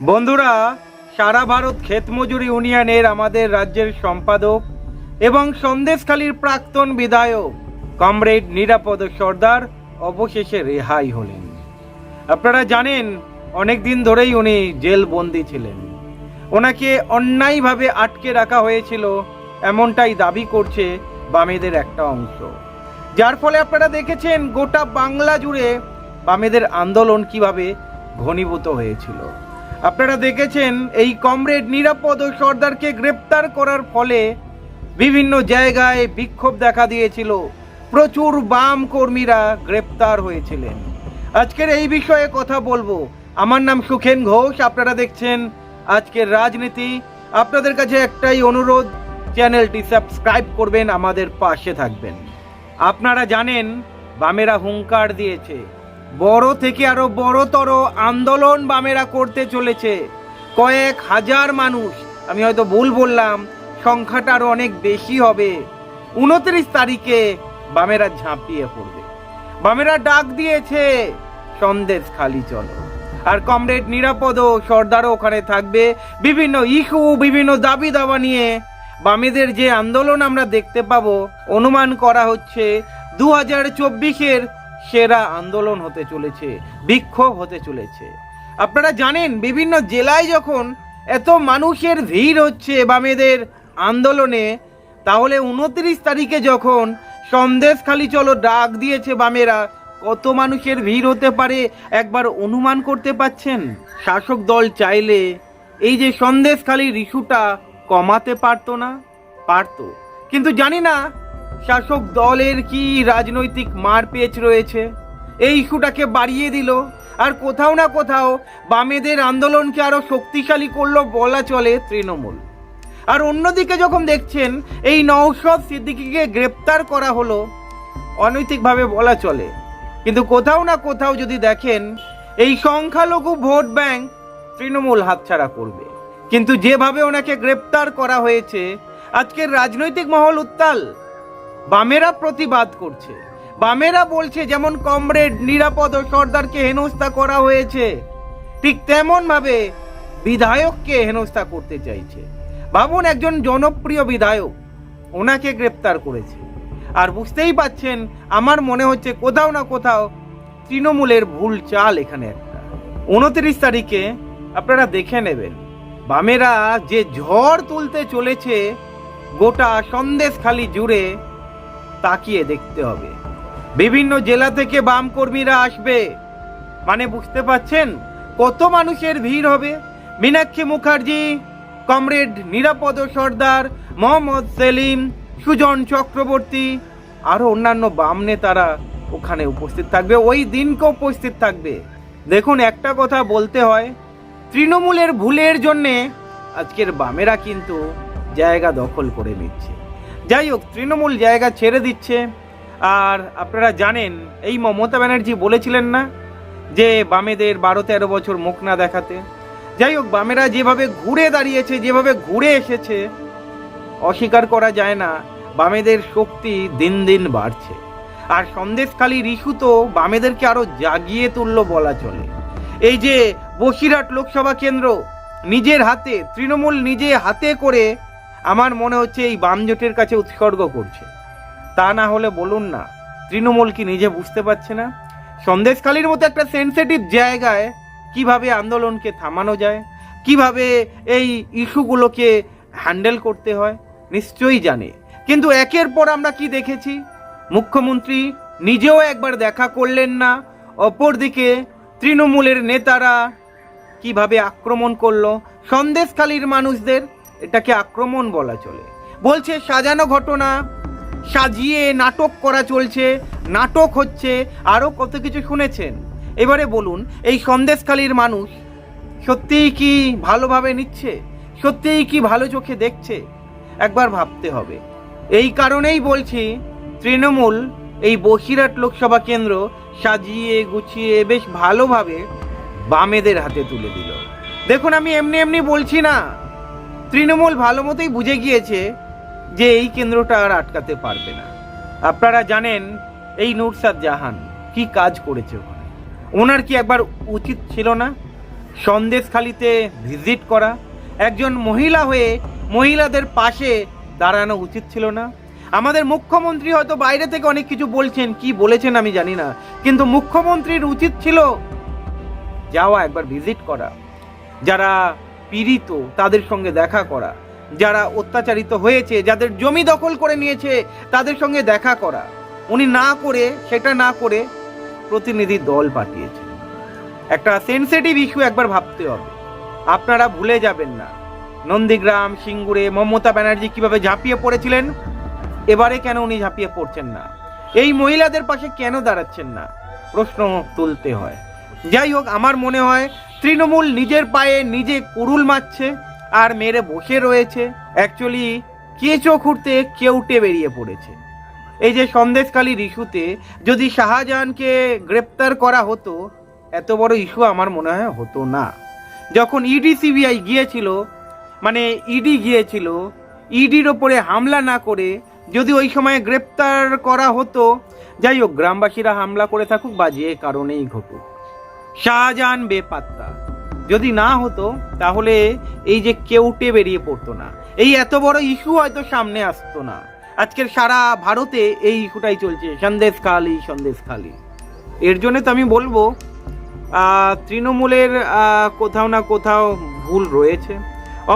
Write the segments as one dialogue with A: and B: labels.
A: বন্ধুরা, সারা ভারত ক্ষেতমজুরি ইউনিয়নের আমাদের রাজ্যের সম্পাদক এবং সন্দেশখালীর প্রাক্তন বিধায়ক কমরেড নিরাপদ সর্দার অবশেষে রেহাই হলেন। আপনারা জানেন অনেক দিন ধরেই উনি জেল বন্দি ছিলেন। ওনাকে অন্যায়ভাবে আটকে রাখা হয়েছিল, এমনটাই দাবি করছে বামেদের একটা অংশ। যার ফলে আপনারা দেখেছেন, গোটা বাংলা জুড়ে বামেদের আন্দোলন কীভাবে ঘনীভূত হয়েছিল। আপনারা দেখেছেন, এই কমরেড নিরাপদ ও সর্দারকে গ্রেপ্তার করার ফলে বিভিন্ন জায়গায় বিক্ষোভ দেখা দিয়েছিল। প্রচুর বাম কর্মীরা গ্রেপ্তার হয়েছিলেন। আজকের এই বিষয়ে কথা বলব। আমার নাম সুখেন ঘোষ, আপনারা দেখছেন আজকের রাজনীতি। আপনাদের কাছে একটাই অনুরোধ, চ্যানেলটি সাবস্ক্রাইব করবেন, আমাদের পাশে থাকবেন। আপনারা জানেন, বামেরা হুঙ্কার দিয়েছে। বড় থেকে আরও বড়তর আন্দোলন বামেরা করতে চলেছে। কয়েক হাজার মানুষ, আমি হয়তো ভুল বললাম, সংখ্যাটা আরও অনেক বেশি হবে। উনত্রিশ তারিখে বামেরা ঝাঁপিয়ে পড়বে। বামেরা ডাক দিয়েছে, সন্দেশ খালি চলো। আর কমরেড নিরাপদ সর্দারও ওখানে থাকবে। বিভিন্ন ইস্যু, বিভিন্ন দাবি দাবা নিয়ে বামেদের যে আন্দোলন আমরা দেখতে পাবো, অনুমান করা হচ্ছে দু হাজার চব্বিশের সেরা আন্দোলন হতে চলেছে, বিক্ষোভ হতে চলেছে। আপনারা জানেন, বিভিন্ন জেলায় যখন এত মানুষের ভিড় হচ্ছে বামেদের আন্দোলনে, তাহলে উনত্রিশ তারিখে যখন সন্দেশ খালি চলো ডাক দিয়েছে বামেরা, কত মানুষের ভিড় হতে পারে একবার অনুমান করতে পাচ্ছেন? শাসক দল চাইলে এই যে সন্দেশ খালি ইস্যুটা কমাতে পারতো না? পারতো। কিন্তু জানি না শাসক দলের কি রাজনৈতিক মারপেচ রয়েছে? এই ইস্যুটাকে বাড়িয়ে দিল, আর কোথাও না কোথাও বামেদের আন্দোলনকে আরও শক্তিশালী করল বলা চলে তৃণমূল। আর অন্যদিকে যখন দেখছেন, এই নৌসদ সিদ্দিকিকে গ্রেপ্তার করা হলো, অনৈতিকভাবে বলা চলে। কিন্তু কোথাও না কোথাও যদি দেখেন, এই সংখ্যালঘু ভোট ব্যাংক তৃণমূল হাতছাড়া করবে। কিন্তু যেভাবে ওনাকে গ্রেপ্তার করা হয়েছে, আজকের রাজনৈতিক মহল উত্তাল। বামেরা প্রতিবাদ করছে। বামেরা বলছে, যেমন কমরেড নিরাপদ ও সর্দারকে হেনস্থা করা হয়েছে, ঠিক তেমন ভাবে বিধায়ককে হেনস্থা করতে চাইছে। ভাবুন, একজন জনপ্রিয় বিধায়ক ওনাকে গ্রেপ্তার করেছে। আর বুঝতেই পাচ্ছেন, আমার মনে হচ্ছে কোথাও না কোথাও তৃণমূলের ভুল চাল এখানে একটা। উনত্রিশ তারিখে আপনারা দেখে নেবেন, বামেরা যে ঝড় তুলতে চলেছে, গোটা সন্দেশ খালি জুড়ে তাকিয়ে দেখতে হবে। বিভিন্ন জেলা থেকে বাম কর্মীরা আসবে। মানে বুঝতে পাচ্ছেন? কত মানুষের ভিড় হবে? মীনাক্ষী মুখার্জি, কমরেড নিরাপদ সর্দার, মোহাম্মদ সেলিম, সুজন চক্রবর্তী, আরও অন্যান্য বাম নেতারা ওখানে উপস্থিত থাকবে। ওই দিনকে উপস্থিত থাকবে। দেখুন, একটা কথা বলতে হয়, তৃণমূলের ভুলের জন্যে আজকের বামেরা কিন্তু জায়গা দখল করে নিচ্ছে। যাই হোক তৃণমূল জায়গা ছেড়ে দিচ্ছে। আর আপনারা জানেন, এই মমতা ব্যানার্জি বলেছিলেন না যে বামেদের বারো তেরো বছর মুখ না দেখাতে? যাই হোক বামেরা যেভাবে ঘুরে দাঁড়িয়েছে, যেভাবে ঘুরে এসেছে, অস্বীকার করা যায় না। বামেদের শক্তি দিন দিন বাড়ছে। আর সন্দেশখালী রিসু তো বামেদেরকে আরও জাগিয়ে তুললো বলা চলে। এই যে বসিরহাট লোকসভা কেন্দ্র, নিজের হাতে, তৃণমূল নিজে হাতে করে আমার মনে হচ্ছে এই বাম জোটের কাছে উৎসর্গ করছে। তা না হলে বলুন না, তৃণমূল কি নিজে বুঝতে পারছে না? সন্দেশখালীর মতো একটা সেন্সিটিভ জায়গায় কীভাবে আন্দোলনকে থামানো যায়? কীভাবে এই ইস্যুগুলোকে হ্যান্ডেল করতে হয়? নিশ্চয়ই জানে। কিন্তু একের পর আমরা কি দেখেছি? মুখ্যমন্ত্রী নিজেও একবার দেখা করলেন না। অপরদিকে তৃণমূলের নেতারা কীভাবে আক্রমণ করল? সন্দেশখালীর মানুষদের এটাকে আক্রমণ বলা চলে। বলছে, সাজানো ঘটনা, সাজিয়ে নাটক করা চলছে, নাটক হচ্ছে আরও কত কিছু শুনেছেন? এবারে বলুন, এই সন্দেশখালীর মানুষ সত্যিই কি ভালোভাবে নিচ্ছে? সত্যিই কি ভালো চোখে দেখছে? একবার ভাবতে হবে। এই কারণেই বলছি, তৃণমূল, এই বসিরহাট লোকসভা কেন্দ্র সাজিয়ে গুছিয়ে বেশ ভালোভাবে বামেদের হাতে তুলে দিল। দেখুন, আমি এমনি এমনি বলছি না। তৃণমূল ভালো মতোই বুঝে গিয়েছে যে এই কেন্দ্রটা আর আটকাতে পারবে না। আপনারা জানেন এই নুরসাদ জাহান কি কাজ করেছে ওখানে। ওনার কি একবার উচিত ছিল না? সন্দেশখালিতে ভিজিট করা। একজন মহিলা হয়ে মহিলাদের পাশে দাঁড়ানো উচিত ছিল না। আমাদের মুখ্যমন্ত্রী হয়তো বাইরে থেকে অনেক কিছু বলছেন, কি বলেছেন আমি জানি না। কিন্তু মুখ্যমন্ত্রীর উচিত ছিল যাওয়া, একবার ভিজিট করা। যারা পীড়িত তাদের সঙ্গে দেখা করা, যারা অত্যাচারিত হয়েছে, যাদের জমি দখল করে নিয়েছে, তাদের সঙ্গে দেখা করা। উনি না করে, সেটা না করে প্রতিনিধি দল পাঠিয়েছে। একটা সেন্সিটিভ ইস্যু একবার ভাবতে হবে। আপনারা ভুলে যাবেন না। নন্দীগ্রাম, সিঙ্গুরে, মমতা ব্যানার্জি কীভাবে ঝাঁপিয়ে পড়েছিলেন? এবারে কেন উনি ঝাঁপিয়ে পড়ছেন না? এই মহিলাদের পাশে কেন দাঁড়াচ্ছেন না? প্রশ্ন তুলতে হয়। যাই হোক, আমার মনে হয় তৃণমূল নিজের পায়ে নিজে কুড়ুল মারছে আর মেরে বসে রয়েছে। অ্যাকচুয়ালি কেঁচো খুঁড়তে কেউটে বেরিয়ে পড়েছে। এই যে সন্দেশখালীর ইস্যুতে যদি শাহজাহানকে গ্রেপ্তার করা হতো, এত বড় ইস্যু আমার মনে হয় হতো না। যখন ইডি সিবিআই গিয়েছিল মানে ইডি গিয়েছিল ইডির ওপরে হামলা না করে যদি ওই সময় গ্রেপ্তার করা হতো, যাই হোক, গ্রামবাসীরা হামলা করে থাকুক বা যে কারণেই ঘটুক। শাহজাহান বেপাত্তা। যদি না হতো, তাহলে এই যে কেউটে বেরিয়ে পড়তো না। এই এত বড় ইস্যু হয়তো সামনে আসতো না। আজকের সারা ভারতে এই ইস্যুটাই চলছে সন্দেশ খালি সন্দেশ খালি এর জন্য তো আমি বলব তৃণমূলের কোথাও না কোথাও ভুল রয়েছে।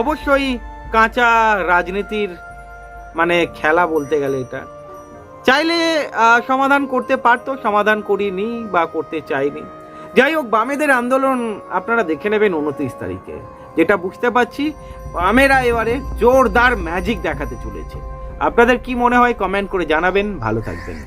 A: অবশ্যই কাঁচা রাজনীতির মানে খেলা বলতে গেলে এটা। চাইলে সমাধান করতে পারতো, সমাধান করিনি বা করতে চাইনি। যাই হোক, বামেদের আন্দোলন আপনারা দেখে নেবেন উনত্রিশ তারিখে। যেটা বুঝতে পারছি, বামেরা এবারে জোরদার ম্যাজিক দেখাতে চলেছে। আপনাদের কি মনে হয় কমেন্ট করে জানাবেন। ভালো থাকবেন।